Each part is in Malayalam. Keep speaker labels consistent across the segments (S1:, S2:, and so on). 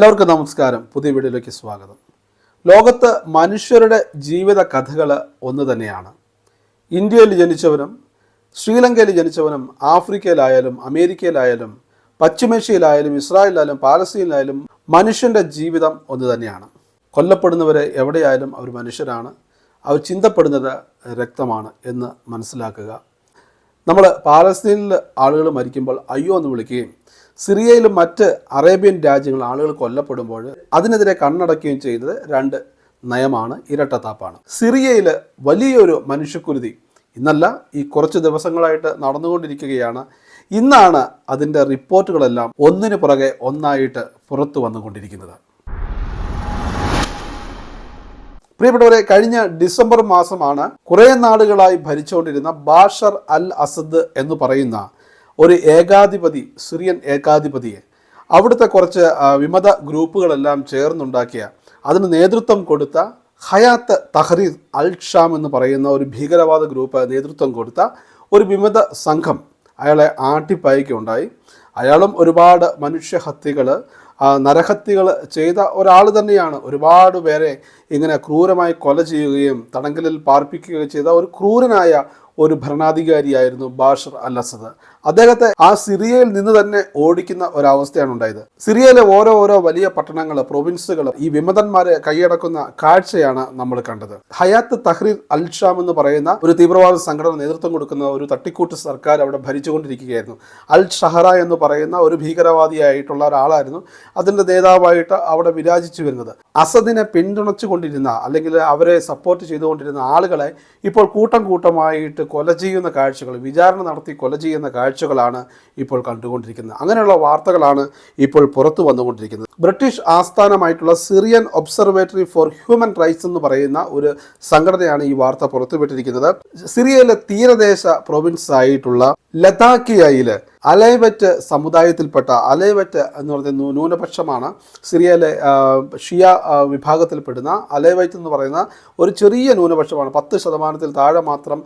S1: എല്ലാവർക്കും നമസ്കാരം. പുതിയ വീഡിയോയിലേക്ക് സ്വാഗതം. ലോകത്ത് മനുഷ്യരുടെ ജീവിത കഥകൾ ഒന്ന് തന്നെയാണ്. ഇന്ത്യയിൽ ജനിച്ചവനും ശ്രീലങ്കയിൽ ജനിച്ചവനും ആഫ്രിക്കയിലായാലും അമേരിക്കയിലായാലും പശ്ചിമേഷ്യയിലായാലും ഇസ്രായേലിലായാലും പാലസ്തീനിലായാലും മനുഷ്യന്റെ ജീവിതം ഒന്ന് തന്നെയാണ്. കൊല്ലപ്പെടുന്നവരെ എവിടെയായാലും അവർ മനുഷ്യരാണ്. അവർ ചിന്തപ്പെടുന്നത് രക്തമാണ് എന്ന് മനസ്സിലാക്കുക. നമ്മൾ പാലസ്തീനിൽ ആളുകൾ മരിക്കുമ്പോൾ അയ്യോ എന്ന് വിളിക്കുകയും സിറിയയിലും മറ്റ് അറേബ്യൻ രാജ്യങ്ങളിൽ ആളുകൾ കൊല്ലപ്പെടുമ്പോൾ അതിനെതിരെ കണ്ണടക്കുകയും ചെയ്തത് രണ്ട് നയമാണ് ഇരട്ടത്താപ്പാണ്. സിറിയയിൽ വലിയൊരു മനുഷ്യക്കുരുതി. ഇന്നല്ല ഈ കുറച്ച് ദിവസങ്ങളായിട്ട് നടന്നുകൊണ്ടിരിക്കുകയാണ്. ഇന്നാണ് അതിന്റെ റിപ്പോർട്ടുകളെല്ലാം ഒന്നിനു പുറകെ ഒന്നായിട്ട് പുറത്തു വന്നുകൊണ്ടിരിക്കുന്നത്. പ്രിയപ്പെട്ടവരെ കഴിഞ്ഞ ഡിസംബർ മാസമാണ് കുറേ നാടുകളായി ഭരിച്ചുകൊണ്ടിരുന്ന ബാഷർ അൽ അസദ് എന്ന് പറയുന്ന ഒരു ഏകാധിപതി സിറിയൻ ഏകാധിപതിയെ. അവിടുത്തെ കുറച്ച് വിമത ഗ്രൂപ്പുകളെല്ലാം ചേർന്നുണ്ടാക്കിയ അതിന് നേതൃത്വം കൊടുത്ത ഹയാത്ത് തഹ്രീർ അൽ ഷാം എന്ന് പറയുന്ന ഒരു ഭീകരവാദ ഗ്രൂപ്പ് നേതൃത്വം കൊടുത്ത ഒരു വിമത സംഘം അയാളെ ആട്ടിപ്പായിക്കുണ്ടായി. അയാളും ഒരുപാട് മനുഷ്യഹത്യകൾ നരഹത്യകൾ ചെയ്ത ഒരാൾ തന്നെയാണ്. ഒരുപാട് പേരെ ഇങ്ങനെ ക്രൂരമായി കൊല ചെയ്യുകയും തടങ്കലിൽ പാർപ്പിക്കുകയും ചെയ്ത ഒരു ക്രൂരനായ ഒരു ഭരണാധികാരിയായിരുന്നു ബാഷർ അൽ അസദ് അദ്ദേഹത്തെ ആ സിറിയയിൽ നിന്ന് തന്നെ ഓടിക്കുന്ന ഒരവസ്ഥയാണ് ഉണ്ടായത്. സിറിയയിലെ ഓരോ ഓരോ വലിയ പട്ടണങ്ങൾ പ്രൊവിൻസുകൾ ഈ വിമതന്മാരെ കൈയടക്കുന്ന കാഴ്ചയാണ് നമ്മൾ കണ്ടത്. ഹയാത്ത് തഹ്രീർ അൽ ഷാം എന്ന് പറയുന്ന ഒരു തീവ്രവാദ സംഘടന നേതൃത്വം കൊടുക്കുന്ന ഒരു തട്ടിക്കൂട്ട് സർക്കാർ അവിടെ ഭരിച്ചുകൊണ്ടിരിക്കുകയായിരുന്നു. അൽ ഷഹറ എന്ന് പറയുന്ന ഒരു ഭീകരവാദിയായിട്ടുള്ള ഒരാളായിരുന്നു അതിന്റെ നേതാവായിട്ട് അവിടെ വിരാജിച്ചു വരുന്നത്. അസദിനെ പിന്തുണച്ചുകൊണ്ടിരുന്ന അല്ലെങ്കിൽ അവരെ സപ്പോർട്ട് ചെയ്തുകൊണ്ടിരുന്ന ആളുകളെ ഇപ്പോൾ കൂട്ടം കൂട്ടമായിട്ട് കൊല ചെയ്യുന്ന കാഴ്ചകൾ വിചാരണ നടത്തി കൊല ചെയ്യുന്ന കാഴ്ചകളാണ് ഇപ്പോൾ കണ്ടുകൊണ്ടിരിക്കുന്നത്. അങ്ങനെയുള്ള വാർത്തകളാണ് ഇപ്പോൾ പുറത്തു വന്നുകൊണ്ടിരിക്കുന്നത്. British ആസ്ഥാനമായിട്ടുള്ള Syrian observatory for human rights എന്ന് പറയുന്ന ഒരു സംഘടനയാണ് ഈ വാർത്ത പുറത്തുവിട്ടിരിക്കുന്നത്. സിറിയയിലെ തീരദേശ പ്രൊവിൻസ് ആയിട്ടുള്ള ലതാക്കിയയിൽ അലൈവറ്റ് സമുദായത്തിൽപ്പെട്ട അലൈവറ്റ് എന്ന് പറയുന്ന ന്യൂനപക്ഷമാണ് സിറിയയിലെ ഷിയ വിഭാഗത്തിൽപ്പെടുന്ന. അലൈവറ്റ് എന്ന് പറയുന്ന ഒരു ചെറിയ ന്യൂനപക്ഷമാണ്. പത്ത് ശതമാനത്തിൽ താഴെ മാത്രം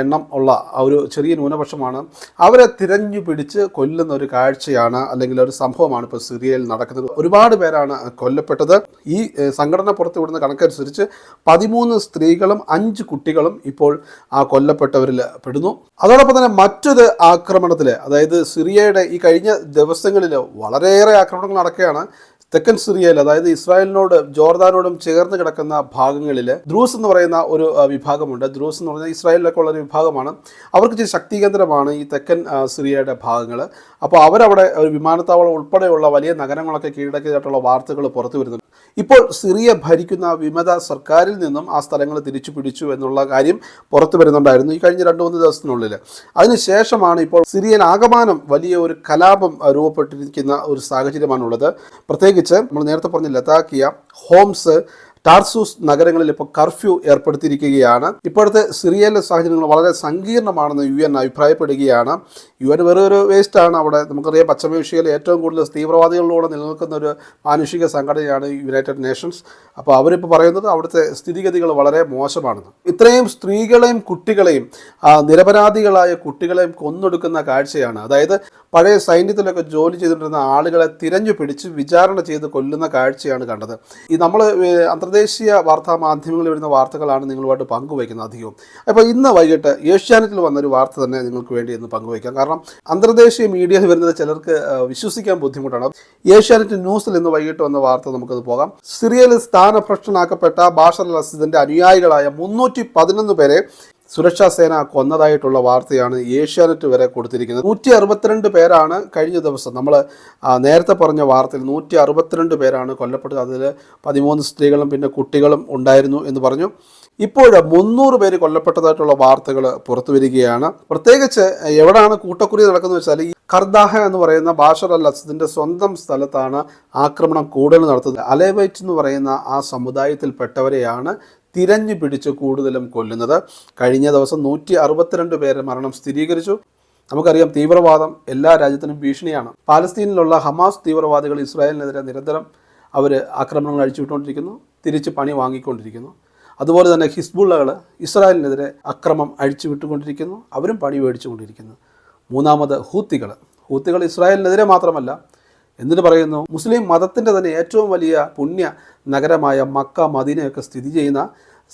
S1: എണ്ണം ഉള്ള ഒരു ചെറിയ ന്യൂനപക്ഷമാണ്. അവരെ തിരഞ്ഞു പിടിച്ച് കൊല്ലുന്ന ഒരു കാഴ്ചയാണ് അല്ലെങ്കിൽ ഒരു സംഭവമാണ് ഇപ്പോൾ സിറിയയിൽ നടക്കുന്നത്. ഒരുപാട് പേരാണ് കൊല്ലപ്പെട്ടത്. ഈ സംഘടന പുറത്തുവിടുന്ന കണക്കനുസരിച്ച് പതിമൂന്ന് സ്ത്രീകളും അഞ്ച് കുട്ടികളും ഇപ്പോൾ ആ കൊല്ലപ്പെട്ടവരിൽ പെടുന്നു. അതോടൊപ്പം തന്നെ മറ്റൊരു ആക്രമണത്തിൽ അതായത് സിറിയയുടെ ഈ കഴിഞ്ഞ ദിവസങ്ങളിൽ വളരെയേറെ ആക്രമണങ്ങൾ നടക്കുകയാണ്. തെക്കൻ സിറിയയിൽ അതായത് ഇസ്രായേലിനോട് ജോർദാനോടും ചേർന്ന് കിടക്കുന്ന ഭാഗങ്ങളിൽ ദ്രൂസ് എന്ന് പറയുന്ന ഒരു വിഭാഗമുണ്ട്. ദ്രൂസ് എന്ന് പറഞ്ഞാൽ ഇസ്രായേലിലൊക്കെ ഉള്ള ഒരു വിഭാഗമാണ്. അവർക്ക് ചില ശക്തി കേന്ദ്രമാണ് ഈ തെക്കൻ സിറിയയുടെ ഭാഗങ്ങൾ അപ്പോൾ അവരവിടെ ഒരു വിമാനത്താവളം ഉൾപ്പെടെയുള്ള വലിയ നഗരങ്ങളൊക്കെ കീഴടക്കിയതായിട്ടുള്ള വാർത്തകൾ പുറത്തു വരുന്നുണ്ട്. ഇപ്പോൾ സിറിയ ഭരിക്കുന്ന വിമത സർക്കാരിൽ നിന്നും ആ സ്ഥലങ്ങൾ തിരിച്ചു പിടിച്ചു എന്നുള്ള കാര്യം പുറത്തു വരുന്നുണ്ടായിരുന്നു ഈ കഴിഞ്ഞ രണ്ട് മൂന്ന് ദിവസത്തിനുള്ളിൽ അതിനുശേഷമാണ് ഇപ്പോൾ സിറിയൻ ആകമാനം വലിയ ഒരു കലാപം രൂപപ്പെട്ടിരിക്കുന്ന ഒരു സാഹചര്യമാണുള്ളത്. പ്രത്യേകിച്ച് നമ്മൾ നേരത്തെ പറഞ്ഞ ലതാക്കിയ ഹോംസ് ടാർസൂസ് നഗരങ്ങളിൽ ഇപ്പോൾ കർഫ്യൂ ഏർപ്പെടുത്തിയിരിക്കുകയാണ്. ഇപ്പോഴത്തെ സിറിയയിലെ സാഹചര്യങ്ങൾ വളരെ സങ്കീർണമാണെന്ന് യു എൻ അഭിപ്രായപ്പെടുകയാണ്. യു എൻ വെറും ഒരു വേസ്റ്റാണ്. അവിടെ നമുക്കറിയാം പശ്ചിമേഷ്യയിൽ ഏറ്റവും കൂടുതൽ തീവ്രവാദികളിലൂടെ നിലനിൽക്കുന്ന ഒരു മാനുഷിക സംഘടനയാണ് യുണൈറ്റഡ് നേഷൻസ്. അപ്പോൾ അവരിപ്പോൾ പറയുന്നത് അവിടുത്തെ സ്ഥിതിഗതികൾ വളരെ മോശമാണെന്ന്. ഇത്രയും സ്ത്രീകളെയും കുട്ടികളെയും നിരപരാധികളായ കുട്ടികളെയും കൊന്നൊടുക്കുന്ന കാഴ്ചയാണ്. അതായത് പഴയ സൈന്യത്തിലൊക്കെ ജോലി ചെയ്തുകൊണ്ടിരുന്ന ആളുകളെ തിരഞ്ഞു പിടിച്ച് വിചാരണ ചെയ്ത് കൊല്ലുന്ന കാഴ്ചയാണ് കണ്ടത്. ഈ നമ്മൾ അന്തർദേശീയ വാർത്താ മാധ്യമങ്ങളിൽ വരുന്ന വാർത്തകളാണ് നിങ്ങളുമായിട്ട് പങ്കുവയ്ക്കുന്നത് അധികവും. അപ്പോൾ ഇന്ന് വൈകിട്ട് ഏഷ്യാനെറ്റിൽ വന്നൊരു വാർത്ത തന്നെ നിങ്ങൾക്ക് വേണ്ടി ഇന്ന് പങ്കുവയ്ക്കാം. കാരണം അന്തർദേശീയ മീഡിയയിൽ വരുന്നത് ചിലർക്ക് വിശ്വസിക്കാൻ ബുദ്ധിമുട്ടാണ്. ഏഷ്യാനെറ്റ് ന്യൂസിൽ ഇന്ന് വൈകിട്ട് വന്ന വാർത്ത നമുക്കത് പോകാം. സിറിയയിൽ സ്ഥാനഭ്രഷ്ടനാക്കപ്പെട്ട ബാഷർ അൽ അസദിന്റെ അനുയായികളായ മുന്നൂറ്റി പതിനൊന്ന് പേരെ സുരക്ഷാ സേന കൊന്നതായിട്ടുള്ള വാർത്തയാണ് ഏഷ്യാനെറ്റ് വരെ കൊടുത്തിരിക്കുന്നത്. നൂറ്റി അറുപത്തിരണ്ട് പേരാണ് കഴിഞ്ഞ ദിവസം നമ്മൾ നേരത്തെ പറഞ്ഞ വാർത്തയിൽ നൂറ്റി അറുപത്തിരണ്ട് പേരാണ് കൊല്ലപ്പെട്ടത്. അതിൽ പതിമൂന്ന് സ്ത്രീകളും പിന്നെ കുട്ടികളും ഉണ്ടായിരുന്നു എന്ന് പറഞ്ഞു. ഇപ്പോൾ മുന്നൂറ് പേര് കൊല്ലപ്പെട്ടതായിട്ടുള്ള വാർത്തകൾ പുറത്തു വരികയാണ്. പ്രത്യേകിച്ച് എവിടെയാണ് കൂട്ടക്കുറി നടക്കുന്നത് വെച്ചാൽ ഈ കർദാഹ എന്ന് പറയുന്ന ബാഷർ അൽ അസദിന്റെ സ്വന്തം സ്ഥലത്താണ് ആക്രമണം കൂടുതൽ നടത്തുന്നത്. അലേവൈറ്റ് എന്ന് പറയുന്ന ആ സമുദായത്തിൽപ്പെട്ടവരെയാണ് തിരഞ്ഞു പിടിച്ച് കൂടുതലും കൊല്ലുന്നത്. കഴിഞ്ഞ ദിവസം നൂറ്റി അറുപത്തിരണ്ട് പേരെ മരണം സ്ഥിരീകരിച്ചു. നമുക്കറിയാം തീവ്രവാദം എല്ലാ രാജ്യത്തിനും ഭീഷണിയാണ്. പാലസ്തീനിലുള്ള ഹമാസ് തീവ്രവാദികൾ ഇസ്രായേലിനെതിരെ നിരന്തരം അവർ ആക്രമണങ്ങൾ അഴിച്ചുവിട്ടുകൊണ്ടിരിക്കുന്നു തിരിച്ച് പണി വാങ്ങിക്കൊണ്ടിരിക്കുന്നു. അതുപോലെ തന്നെ ഹിസ്ബുള്ളകൾ ഇസ്രായേലിനെതിരെ അക്രമം അഴിച്ചുവിട്ടുകൊണ്ടിരിക്കുന്നു അവരും പണി മേടിച്ചുകൊണ്ടിരിക്കുന്നു. മൂന്നാമത് ഹൂത്തികൾ ഹൂത്തികൾ ഇസ്രായേലിനെതിരെ മാത്രമല്ല എന്നിട്ട് പറയുന്നു മുസ്ലിം മതത്തിന്റെ തന്നെ ഏറ്റവും വലിയ പുണ്യ നഗരമായ മക്ക മദീനയൊക്കെ സ്ഥിതി ചെയ്യുന്ന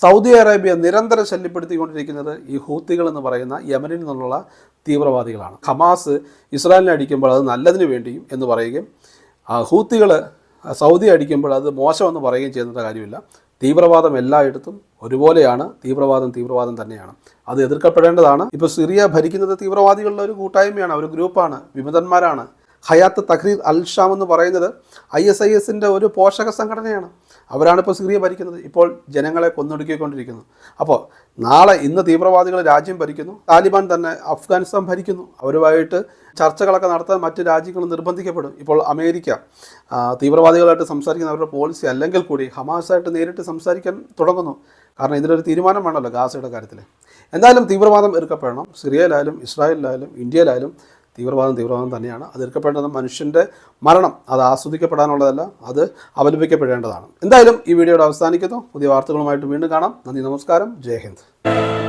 S1: സൗദി അറേബ്യ നിരന്തരം ശല്യപ്പെടുത്തിക്കൊണ്ടിരിക്കുന്നത് ഈ ഹൂത്തികൾ എന്ന് പറയുന്ന യമനിൽ നിന്നുള്ള തീവ്രവാദികളാണ്. ഹമാസ് ഇസ്രായേലിനെ അടിക്കുമ്പോൾ അത് നല്ലതിന് വേണ്ടിയും എന്ന് പറയുകയും ഹൂത്തികൾ സൗദി അടിക്കുമ്പോൾ അത് മോശമെന്ന് പറയുകയും ചെയ്യുന്ന കാര്യമില്ല. തീവ്രവാദം എല്ലായിടത്തും ഒരുപോലെയാണ് തീവ്രവാദം തീവ്രവാദം തന്നെയാണ്. അത് എതിർക്കപ്പെടേണ്ടതാണ്. ഇപ്പോൾ സിറിയ ഭരിക്കുന്നത് തീവ്രവാദികളുടെ ഒരു കൂട്ടായ്മയാണ് ഒരു ഗ്രൂപ്പാണ് വിമതന്മാരാണ്. ഹയാത്ത് തഹ്രീർ അൽ ഷാം എന്ന് പറയുന്നത് ഐ എസ് ഐ എസിന്റെ ഒരു പോഷക സംഘടനയാണ്. അവരാണ് ഇപ്പോൾ സിറിയ ഭരിക്കുന്നത്. ഇപ്പോൾ ജനങ്ങളെ കൊന്നൊടുക്കിക്കൊണ്ടിരിക്കുന്നു. അപ്പോൾ നാളെ ഇന്ന് തീവ്രവാദികൾ രാജ്യം ഭരിക്കുന്നു. താലിബാൻ തന്നെ അഫ്ഗാനിസ്ഥാൻ ഭരിക്കുന്നു. അവരുമായിട്ട് ചർച്ചകളൊക്കെ നടത്താൻ മറ്റ് രാജ്യങ്ങൾ നിർബന്ധിക്കപ്പെടും. ഇപ്പോൾ അമേരിക്ക തീവ്രവാദികളായിട്ട് സംസാരിക്കുന്ന അവരുടെ പോളിസി അല്ലെങ്കിൽ കൂടി ഹമാസായിട്ട് നേരിട്ട് സംസാരിക്കാൻ തുടങ്ങുന്നു. കാരണം ഇതിനൊരു തീരുമാനം വേണമല്ലോ ഗാസയുടെ കാര്യത്തിൽ എന്തായാലും തീവ്രവാദം എടുക്കപ്പെടണം സിറിയയിലായാലും ഇസ്രായേലിലായാലും ഇന്ത്യയിലായാലും തീവ്രവാദം തീവ്രവാദം തന്നെയാണ്. അത് എതിർക്കപ്പെടേണ്ടത് മനുഷ്യന്റെ മരണം അത് ആസ്വദിക്കപ്പെടാനുള്ളതല്ല അത് അപലപിക്കപ്പെടേണ്ടതാണ് എന്തായാലും ഈ വീഡിയോയുടെ അവസാനിക്കുന്നു. പുതിയ വാർത്തകളുമായിട്ട് വീണ്ടും കാണാം. നന്ദി നമസ്കാരം. ജയ് ഹിന്ദ്.